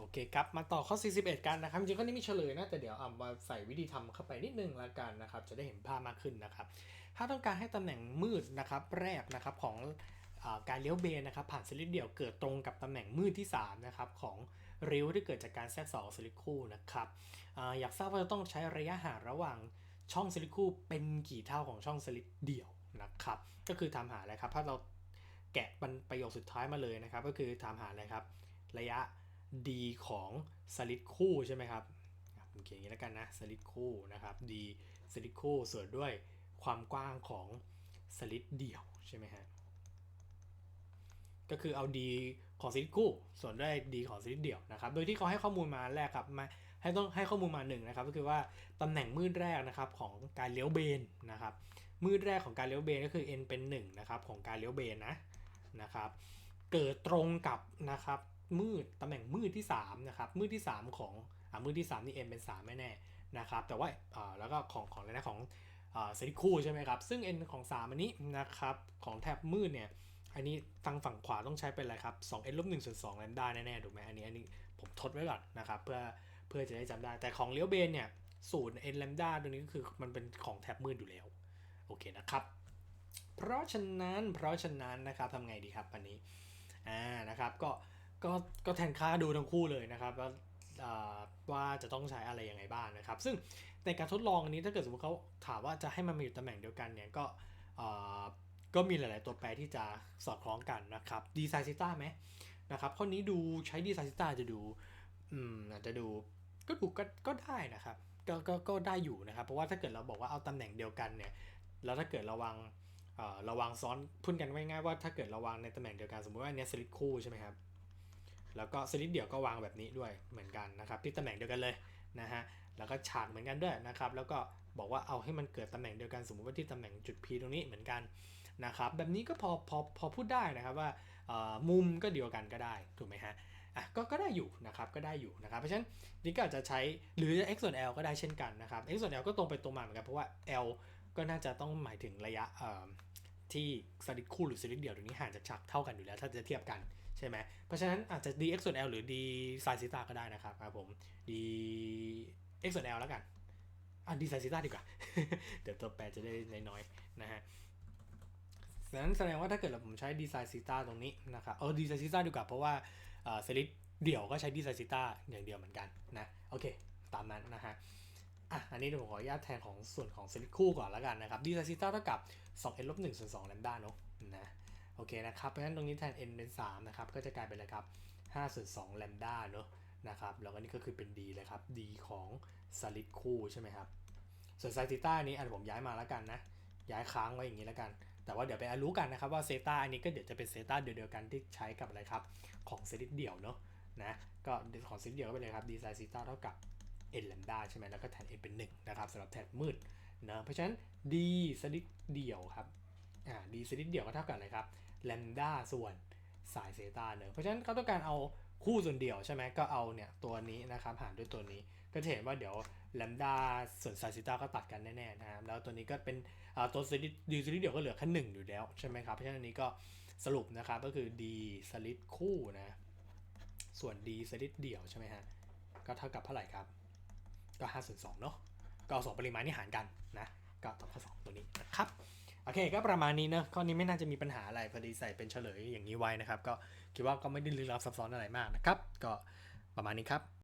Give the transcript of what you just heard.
โอเคครับ มาต่อข้อ 41 กันนะครับ จริงๆข้อนี้มีเฉลยนะ แต่เดี๋ยวเอามาใส่วิธีทำเข้าไปนิดนึงละกันนะครับ จะได้เห็นภาพมากขึ้นนะครับ ถ้าต้องการให้ตำแหน่งมืดนะครับแรกนะครับของอการเลี้ยวเบนนะครับผ่านสลิดเดี่ยวเกิดตรงกับตำแหน่งมืดที่3นะครับของริ้วที่เกิดจากการแทรกสองสลิดคู่นะครับออยากทราบว่าจะต้องใช้ระยะห่างระหว่างช่องสลิดคู่เป็นกี่เท่าของช่องสลิดเดี่ยวนะครับ ก็คือทำหาอะไรครับ ถ้าเราแกะเป็นประโยคสุดท้ายมาเลยนะครับ ก็คือทำหาอะไรครับ ระยะ d ของสลิดคู่ใช่ไหมครับผมเขียนอย่างนี้แล้วกันนะสลิดคู่นะครับ d สลิดคู่ส่วนด้วยความกว้างของสลิดเดี่ยวใช่ไหมฮะก็คือเอา d ของสลิดคู่ ส่วนด้วย d ของสลิดเดี่ยวนะครับ โดยที่เขาให้ข้อมูลมาแรกครับมาให้ต้องให้ข้อมูลมาหนึ่งนะครับ ก็คือว่าตำแหน่งมืดแรกนะครับของการเลี้ยวเบนนะครับ มืดแรกของการเลี้ยวเบนก็คือ n เป็น1นะครับของการเลี้ยวเบนนะนะครับ เกิดตรงกับนะครับ มืดตำแหน่งมืดที่3นะครับมืดที่ 3 ของอ่ามืดที่ 3 นี่ n เป็น 3 แน่ๆนะครับแต่ว่าอ่าแล้วก็ของของอะไรนะของอ่าสลิคูใช่ไหมครับซึ่ง n ของ 3 อันนี้นะครับของแถบมืดเนี่ยอันนี้ทางฝั่งขวาต้องใช้เป็นอะไรครับ2 n ลบ1ส่วน2แลมด้าแน่ๆถูกไหมอันนี้อันนี้ผมทดไว้ก่อนนะครับเพื่อเพื่อจะได้จำได้แต่ของเลี้ยวเบนเนี่ยศูนย์ n แลมด้าตัวนี้ก็คือมันเป็นของแถบมืดอยู่แล้วโอเคนะครับเพราะฉะนั้นเพราะฉะนั้นนะครับทำไงดีครับอันนี้อ่านะครับก็ ก็ก็แทนค่าดูทั้งคู่เลยนะครับว่าว่าจะต้องใช้อะไรยังไงบ้างนะครับ ซึ่งในการทดลองอันนี้ถ้าเกิดสมมติเขาถามว่าจะให้มันมาอยู่ตำแหน่งเดียวกันเนี่ยก็ก็มีหลาย ๆ ตัวแปรที่จะสอดคล้องกันนะครับดีไซน์ซิต้าไหมนะครับข้อนี้ดูใช้ดีไซน์ซิต้าจะดูอืมอาจจะดูก็ดูก็ก็ได้นะครับก็ก็ก็ได้อยู่นะครับ เพราะว่าถ้าเกิดเราบอกว่าเอาตำแหน่งเดียวกันเนี่ยแล้วถ้าเกิดระวังเอ่อระวังซ้อนพูดกันง่ายๆว่าถ้าเกิดระวังในตำแหน่งเดียวกันสมมติว่าอันเนี้ยสลิดคู่ใช่ไหมครับ แล้วก็สลิดเดี่ยวก็วางแบบนี้ด้วยเหมือนกันนะครับที่ตำแหน่งเดียวกันเลยนะฮะแล้วก็ฉากเหมือนกันด้วยนะครับแล้วก็บอกว่าเอาให้มันเกิดตำแหน่งเดียวกันสมมติว่าที่ตำแหน่งจุด P ตรงนี้เหมือนกันนะครับแบบนี้ก็พอพอพอพูดได้นะครับว่ามุมก็เดียวกันก็ได้ถูกไหมฮะอะก็ก็ได้อยู่นะครับก็ได้อยู่นะครับเพราะฉะนั้นนี่ก็อาจจะใช้หรือ x ส่วน l ก็ได้เช่นกันนะครับ x ส่วน l ก็ตรงไปตรงมาเหมือนกันเพราะว่า l ก็น่าจะต้องหมายถึงระยะที่สลิดคู่หรือสลิดเดี่ยวตรงนี้ห่างจากฉากเท่ากันอยู่แล้ว ถ้าจะเทียบกัน ใช่ไหมเพราะฉะนั้นอาจจะ dx ส่วน l หรือ d sin ซิตาก็ได้นะครับครับผม d x ส่วน l แล้วกันอะ d sin ซิตาดีกว่า เดี๋ยวตัวแปรจะได้น้อยๆนะฮะดังนั้นแสดงว่าถ้าเกิดเราผมใช้ d sin ซิตาตรงนี้นะครับเออ d sin ซิตาดีกว่าเพราะว่าสลิดเดี่ยวก็ใช้ d sin ซิตาอย่างเดียวเหมือนกันนะโอเค ตามนั้นนะฮะอะ อันนี้เดี๋ยวผมขออนุญาตแทนของส่วนของสลิคู่ก่อนแล้วกันนะครับดีไซซิต้าเท่ากับ2 n ลบ1ส่วน2แลมด้าเนาะนะ เคนะครับ เพราะฉะนั้นตรงนี้แทน n เป็น 3 นะครับ ก็จะกลายเป็นอะไรครับ5ส่วน2แลมด้าเนาะนะครับ แล้วก็นี่ก็คือเป็น d เลยครับ d ของสลิดคู่ใช่ไหมครับ ส่วนไซซิต้านี้อันผมย้ายมาแล้วกันนะ ย้ายค้างไว้อย่างนี้แล้วกัน แต่ว่าเดี๋ยวไปรู้กันนะครับว่าเซต้าอันนี้ก็เดี๋ยวจะเป็นเซต้าเดียวกันที่ใช้กับอะไรครับ ของสลิดเดี่ยวเนาะนะ ก็ของสลิดเดี่ยวก็เป็นเลยครับ d ไซซิต้าเท่ากับ n แลมด้าใช่ไหมแล้วก็แทน n เป็น1นะครับสำหรับแทนมืดนะเพราะฉะนั้น d สลิดเดี่ยวครับอ่า d สลิดเดี่ยวก็เท่ากับอะไรครับ แลมด้าส่วนสายเซตาเนอะเพราะฉะนั้นเขาต้องการเอาคู่ส่วนเดียวใช่ไหมก็เอาเนี่ยตัวนี้นะครับหารด้วยตัวนี้ก็จะเห็นว่าเดี๋ยวแลมด้าส่วนสายเซตาก็ตัดกันแน่ๆนะครับแล้วตัวนี้ก็เป็นตัวสลิด d สลิดเดี่ยวก็เหลือแค่หนึ่งอยู่แล้วใช่ไหมครับเพราะฉะนั้นอันนี้ก็สรุปนะครับก็คือ d สลิดคู่นะส่วน d สลิดเดี่ยวใช่ไหมฮะก็เท่ากับเท่าไหร่ครับ ก็5ส่วน2เนาะก็เอาสองปริมาณนี่หารกันนะก็ตอบข้อ2ตัวนี้นะครับ โอเคก็ประมาณนี้เนอะข้อนี้ไม่น่าจะมีปัญหาอะไรพอดีใส่เป็นเฉลยอย่างนี้ไว้นะครับ ก็คิดว่าก็ไม่ได้ลึกลับซับซ้อนอะไรมากนะครับ ก็ประมาณนี้ครับ